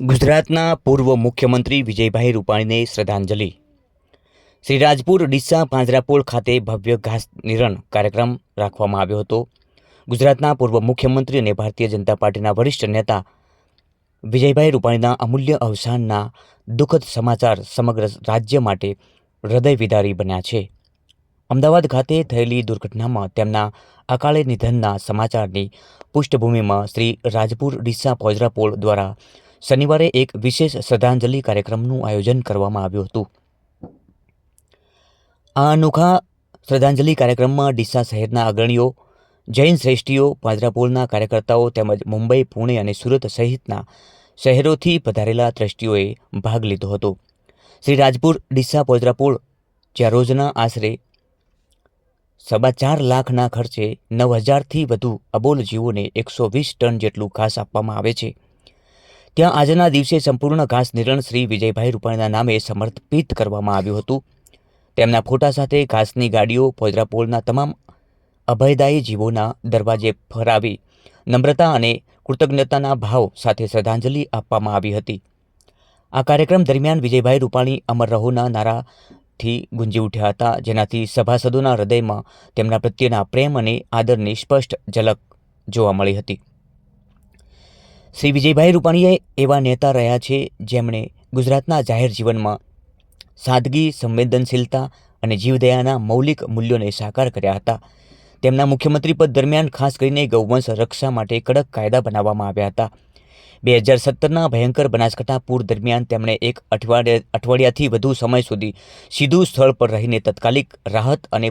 ગુજરાતના પૂર્વ મુખ્યમંત્રી વિજયભાઈ રૂપાણીને શ્રદ્ધાંજલિ. શ્રી રાજપુર ડીસા, પાંજરાપોળ ખાતે ભવ્ય ઘાસ નિરણ કાર્યક્રમ રાખવામાં આવ્યો હતો. ગુજરાતના પૂર્વ મુખ્યમંત્રી અને ભારતીય જનતા પાર્ટીના વરિષ્ઠ નેતા વિજયભાઈ રૂપાણીના અમૂલ્ય અવસાનના દુઃખદ સમાચાર સમગ્ર રાજ્ય માટે હૃદય વિદારી બન્યા છે. અમદાવાદ ખાતે થયેલી દુર્ઘટનામાં તેમના અકાળે નિધનના સમાચારની પૃષ્ઠભૂમિમાં શ્રી રાજપુર, ડીસા, પોજરાપોળ દ્વારા શનિવારે એક વિશેષ શ્રદ્ધાંજલિ કાર્યક્રમનું આયોજન કરવામાં આવ્યું હતું. આ અનોખા શ્રદ્ધાંજલિ કાર્યક્રમમાં ડીસા શહેરના અગ્રણીઓ, જૈન શ્રેષ્ઠીઓ પાંજરાપોળના કાર્યકર્તાઓ તેમજ મુંબઈ, પુણે અને સુરત સહિતના શહેરોથી પધારેલા દ્રષ્ટિઓએ ભાગ લીધો હતો. શ્રી રાજપુર, ડીસા પોજરાપોળ જ્યાં રોજના આશરે સવા ચાર લાખના ખર્ચે નવ હજારથી વધુ અબોલ જીવોને એકસો વીસ ટન જેટલું ઘાસ આપવામાં આવે છે. ત્યાં આજના દિવસે સંપૂર્ણ ઘાસ નિરણ શ્રી વિજયભાઈ રૂપાણીના નામે સમર્પિત કરવામાં આવ્યું હતું. તેમના ફોટા સાથે ઘાસની ગાડીઓ પોજરાપોળના તમામ અભયદાયી જીવોના દરવાજે ફરાવી નમ્રતા અને કૃતજ્ઞતાના ભાવ સાથે શ્રદ્ધાંજલિ આપવામાં આવી હતી. આ કાર્યક્રમ દરમિયાન વિજયભાઈ રૂપાણી અમર રહોના નારાથી ગુંજી ઉઠ્યા હતા, જેનાથી સભાસદોના હૃદયમાં તેમના પ્રત્યેના પ્રેમ અને આદરની સ્પષ્ટ ઝલક જોવા મળી હતી. શ્રી વિજયભાઈ રૂપાણીએ એવા નેતા રહ્યા છે જેમણે ગુજરાતના જાહેર જીવનમાં સાદગી, સંવેદનશીલતા અને જીવદયાના મૌલિક મૂલ્યોને સાકાર કર્યા હતા. તેમના મુખ્યમંત્રી પદ દરમિયાન ખાસ કરીને ગૌવંશ રક્ષા માટે કડક કાયદા બનાવવામાં આવ્યા હતા. બે હજાર સત્તરના ભયંકર બનાસકાંઠા પૂર દરમિયાન તેમણે એક અઠવાડિયા, અઠવાડિયાથી વધુ સમય સુધી સીધું સ્થળ પર રહીને તત્કાલિક રાહત અને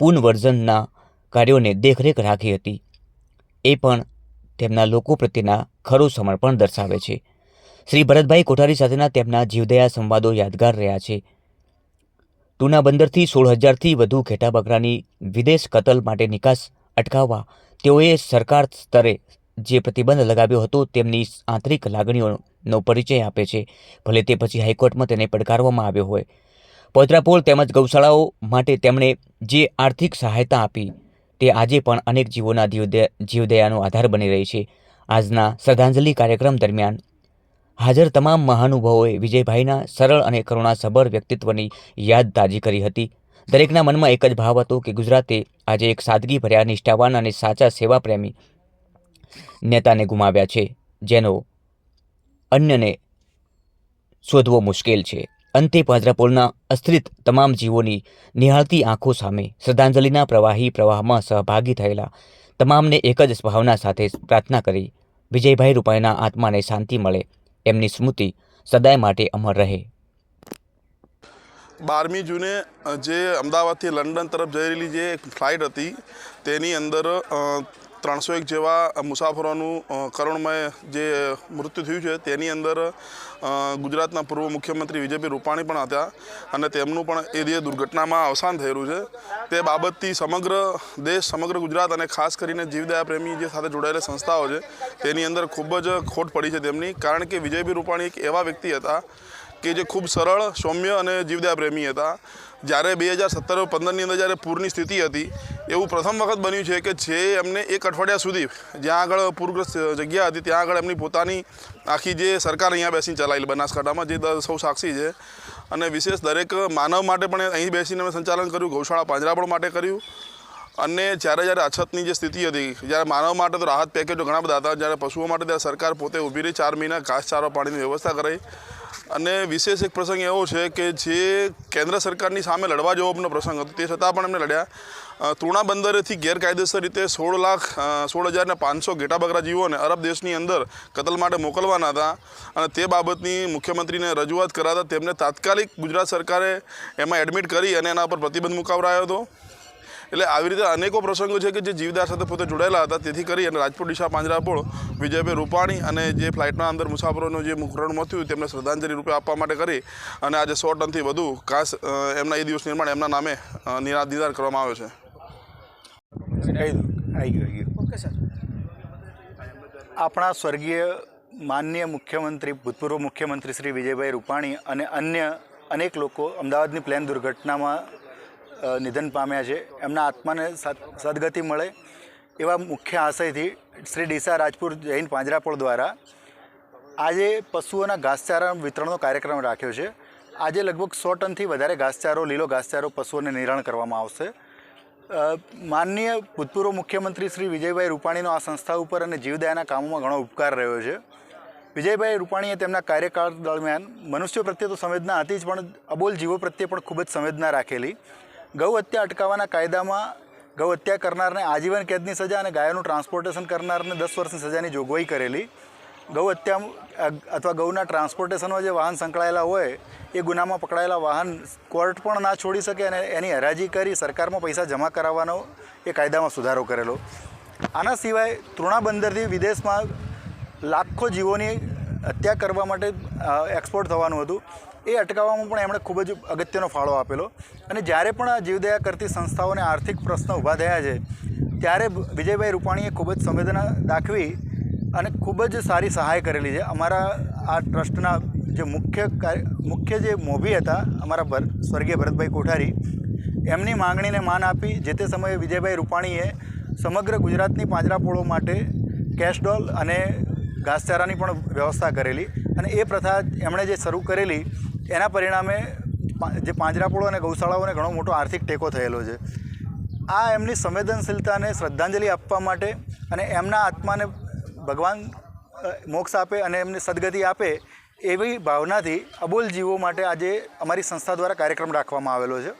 પુનર્વર્જનના કાર્યોને દેખરેખ રાખી હતી. એ પણ તેમના લોકો પ્રત્યેના ખરું સમર્પણ દર્શાવે છે. શ્રી ભરતભાઈ કોઠારી સાથેના તેમના જીવદયા સંવાદો યાદગાર રહ્યા છે. ટૂના બંદરથી સોળ હજારથી વધુ ઘેટા બકરાની વિદેશ કતલ માટે નિકાસ અટકાવવા તેઓએ સરકાર સ્તરે જે પ્રતિબંધ લગાવ્યો હતો તેમની આંતરિક લાગણીઓનો પરિચય આપે છે. ભલે તે પછી હાઈકોર્ટમાં તેને પડકારવામાં આવ્યો હોય. પોત્રાપોળ તેમજ ગૌશાળાઓ માટે તેમણે જે આર્થિક સહાયતા આપી તે આજે પણ અનેક જીવોના જીવદયા જીવદયાનો આધાર બની રહી છે. આજના શ્રદ્ધાંજલિ કાર્યક્રમ દરમિયાન હાજર તમામ મહાનુભાવોએ વિજયભાઈના સરળ અને કરુણાસભર વ્યક્તિત્વની યાદ તાજી કરી હતી. દરેકના મનમાં એક જ ભાવ હતો કે ગુજરાતે આજે એક સાદગી ભર્યા નિષ્ઠાવાન અને સાચા સેવાપ્રેમી નેતાને ગુમાવ્યા છે, જેનો અન્યને શોધવો મુશ્કેલ છે. અંતે પાંજરાપોળના અસ્ત્રિત તમામ જીવોની નિહાળતી આંખો સામે શ્રદ્ધાંજલિના પ્રવાહી પ્રવાહમાં સહભાગી થયેલા તમામને એક જ ભાવના સાથે પ્રાર્થના કરી, વિજયભાઈ રૂપાણીના આત્માને શાંતિ મળે, એમની સ્મૃતિ સદાય માટે અમર રહે. બારમી જૂને જે અમદાવાદથી લંડન તરફ જઈ રહેલી જે ફ્લાઇટ હતી, તેની અંદર ત્રણસો એક જેવા મુસાફરોનું કરુણમય જે મૃત્યુ થયું છે, તેની અંદર ગુજરાતના પૂર્વ મુખ્યમંત્રી વિજયભાઈ રૂપાણી પણ હતા અને તેમનું પણ એ જે દુર્ઘટનામાં અવસાન થયેલું છે, તે બાબતથી સમગ્ર દેશ, સમગ્ર ગુજરાત અને ખાસ કરીને જીવદયા પ્રેમી જે સાથે જોડાયેલી સંસ્થાઓ છે, તેની અંદર ખૂબ જ ખોટ પડી છે તેમની. કારણ કે વિજયભાઈ રૂપાણી એક એવા વ્યક્તિ હતા કે જે ખૂબ સરળ, સૌમ્ય અને જીવદયા પ્રેમી હતા. જ્યારે બે હજાર સત્તર પંદરની અંદર જ્યારે પૂરની સ્થિતિ હતી, એવું પ્રથમ વખત બન્યું છે કે જે એમને એક અઠવાડિયા સુધી જ્યાં આગળ પૂરગ્રસ્ત જગ્યા હતી, ત્યાં આગળ એમની પોતાની આખી જે સરકાર અહીંયા બેસીને ચલાવેલી બનાસકાંઠામાં જે સૌ સાક્ષી છે. અને વિશેષ દરેક માનવ માટે પણ અહીં બેસીને અમે સંચાલન કર્યું, ગૌશાળા પાંજરાપોળ માટે કર્યું. અને જ્યારે જ્યારે અછતની જે સ્થિતિ હતી, જ્યારે માનવ માટે તો રાહત પેકેજો ઘણા બધા હતા, જ્યારે પશુઓ માટે ત્યારે સરકાર પોતે ઊભી રહી, ચાર મહિના ઘાસચારો પાણીની વ્યવસ્થા કરાઈ. અને વિશેષ એક પ્રસંગ એવો છે કે જે કેન્દ્ર સરકારની સામે લડવા જેવો પ્રસંગ હતો. તે છતાં પણ એમને લડ્યા. તૃણા બંદરેથી ગેરકાયદેસર રીતે સોળ લાખ સોળ હજારને પાંચસો ઘેટા બકરા જીવોને અરબ દેશની અંદર કતલ માટે મોકલવાના હતા અને તે બાબતની મુખ્યમંત્રીને રજૂઆત કરાતા તેમને તાત્કાલિક ગુજરાત સરકારે એમાં એડમિટ કરી અને એના પર પ્રતિબંધ મુકાવરાયો હતો. એટલે આવી રીતે અનેકો પ્રસંગો છે કે જે જીવદાર સાથે પોતે જોડાયેલા હતા. તેથી કરી અને રાજપુર દિશા પાંજરાપોળ વિજયભાઈ રૂપાણી અને જે ફ્લાઇટના અંદર મુસાફરોનું જે મુકરણ મથ્યું તેમને શ્રદ્ધાંજલિ રૂપે આપવા માટે કરી અને આજે સો ટનથી વધુ કાસ એમના એ દિવસ નિર્માણ એમના નામે અ, કરવામાં આવ્યો છે. કહી દઉં આવી ગયું આવી ગયું. આપણા સ્વર્ગીય માનનીય મુખ્યમંત્રી ભૂતપૂર્વ મુખ્યમંત્રી શ્રી વિજયભાઈ રૂપાણી અને અન્ય અનેક લોકો અમદાવાદની પ્લેન દુર્ઘટનામાં નિધન પામ્યા છે. એમના આત્માને સદગતિ મળે એવા મુખ્ય આશયથી શ્રી ડીસા રાજપુર જૈન પાંજરાપોળ દ્વારા આજે પશુઓના ઘાસચારા વિતરણનો કાર્યક્રમ રાખ્યો છે. આજે લગભગ સો ટનથી વધારે ઘાસચારો, લીલો ઘાસચારો પશુઓને નિરણ કરવામાં આવશે. માનનીય ભૂતપૂર્વ મુખ્યમંત્રી શ્રી વિજયભાઈ રૂપાણીનો આ સંસ્થા ઉપર અને જીવદયાના કામોમાં ઘણો ઉપકાર રહ્યો છે. વિજયભાઈ રૂપાણીએ તેમના કાર્યકાળ દરમિયાન મનુષ્યો પ્રત્યે તો સંવેદના હતી જ, પણ અબોલ જીવો પ્રત્યે પણ ખૂબ જ સંવેદના રાખેલી. ગૌ હત્યા અટકાવવાના કાયદામાં ગૌ હત્યા કરનારને આજીવન કેદની સજા અને ગાયોનું ટ્રાન્સપોર્ટેશન કરનારને દસ વર્ષની સજાની જોગવાઈ કરેલી. ગૌ હત્યા અથવા ગૌના ટ્રાન્સપોર્ટેશનમાં જે વાહન સંકળાયેલા હોય, એ ગુનામાં પકડાયેલા વાહન કોર્ટ પણ ના છોડી શકે અને એની હરાજી કરી સરકારમાં પૈસા જમા કરાવવાનો એ કાયદામાં સુધારો કરેલો. આના સિવાય તૃણા બંદરથી વિદેશમાં લાખો જીવોની હત્યા કરવા માટે એક્સપોર્ટ થવાનું હતું. એ અટકાવવામાં પણ એમણે ખૂબ જ અગત્યનો ફાળો આપેલો. અને જ્યારે પણ આ જીવદયા કરતી સંસ્થાઓને આર્થિક પ્રશ્નો ઊભા થયા છે, ત્યારે વિજયભાઈ રૂપાણીએ ખૂબ જ સંવેદના દાખવી અને ખૂબ જ સારી સહાય કરેલી છે. અમારા આ ટ્રસ્ટના જે મુખ્ય મુખ્ય જે મોભી હતા, અમારા ભર, સ્વર્ગીય ભરતભાઈ કોઠારી, એમની માંગણીને માન આપી જે તે સમયે વિજયભાઈ રૂપાણીએ સમગ્ર ગુજરાતની પાંજરાપોળો માટે કેશડોલ અને ઘાસચારાની પણ વ્યવસ્થા કરેલી. અને એ પ્રથા એમણે જે શરૂ કરેલી એના પરિણામે જે પાંજરાપોળો અને ગૌશાળાઓને ઘણો મોટો આર્થિક ટેકો થયેલો છે. આ એમની સંવેદનશીલતાને શ્રદ્ધાંજલિ આપવા માટે અને એમના આત્માને ભગવાન મોક્ષ આપે અને એમને સદગતિ આપે એવી ભાવનાથી અબોલ જીવો માટે આજે અમારી સંસ્થા દ્વારા કાર્યક્રમ રાખવામાં આવેલો છે.